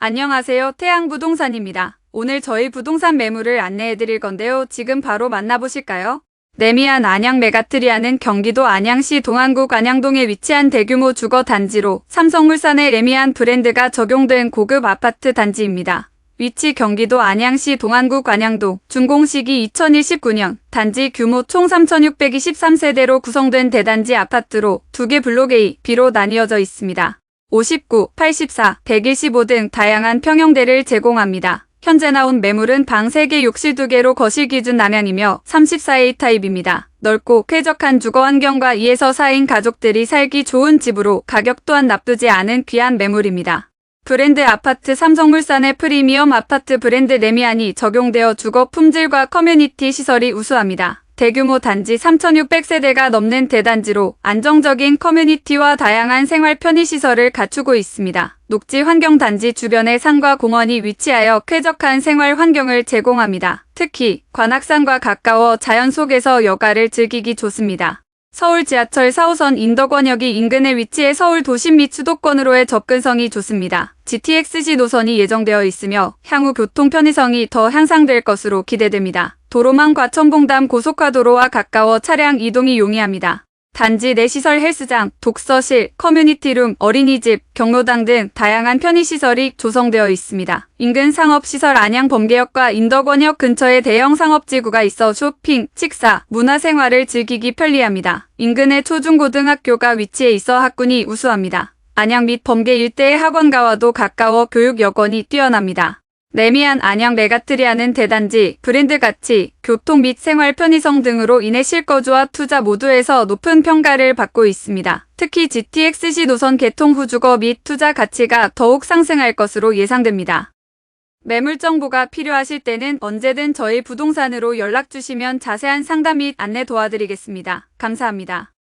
안녕하세요. 태양부동산입니다. 오늘 저희 부동산 매물을 안내해 드릴 건데요. 지금 바로 만나보실까요? 레미안 안양 메가트리아는 경기도 안양시 동안구 안양동에 위치한 대규모 주거 단지로 삼성물산의 레미안 브랜드가 적용된 고급 아파트 단지입니다. 위치 경기도 안양시 동안구 안양동, 준공시기 2019년, 단지 규모 총 3,623세대로 구성된 대단지 아파트로 두 개 블록 A, B로 나뉘어져 있습니다. 59, 84, 115등 다양한 평형대를 제공합니다. 현재 나온 매물은 방 3개, 욕실 2개로 거실 기준 남양이며 34A 타입입니다. 넓고 쾌적한 주거 환경과 2에서 4인 가족들이 살기 좋은 집으로 가격 또한 나쁘지 않은 귀한 매물입니다. 브랜드 아파트 삼성물산의 프리미엄 아파트 브랜드 레미안이 적용되어 주거 품질과 커뮤니티 시설이 우수합니다. 대규모 단지 3,600세대가 넘는 대단지로 안정적인 커뮤니티와 다양한 생활 편의시설을 갖추고 있습니다. 녹지 환경 단지 주변에 산과 공원이 위치하여 쾌적한 생활 환경을 제공합니다. 특히 관악산과 가까워 자연 속에서 여가를 즐기기 좋습니다. 서울 지하철 4호선 인덕원역이 인근에 위치해 서울 도심 및 수도권으로의 접근성이 좋습니다. GTX-C 노선이 예정되어 있으며 향후 교통 편의성이 더 향상될 것으로 기대됩니다. 도로망 과천봉담 고속화도로와 가까워 차량 이동이 용이합니다. 단지 내 시설 헬스장, 독서실, 커뮤니티룸, 어린이집, 경로당 등 다양한 편의시설이 조성되어 있습니다. 인근 상업시설 안양 범계역과 인덕원역 근처에 대형 상업지구가 있어 쇼핑, 식사, 문화생활을 즐기기 편리합니다. 인근에 초중고등학교가 위치해 있어 학군이 우수합니다. 안양 및 범계 일대의 학원가와도 가까워 교육 여건이 뛰어납니다. 레미안 안양 메가트리아는 대단지, 브랜드 가치, 교통 및 생활 편의성 등으로 인해 실거주와 투자 모두에서 높은 평가를 받고 있습니다. 특히 GTX-C 노선 개통 후 주거 및 투자 가치가 더욱 상승할 것으로 예상됩니다. 매물 정보가 필요하실 때는 언제든 저희 부동산으로 연락 주시면 자세한 상담 및 안내 도와드리겠습니다. 감사합니다.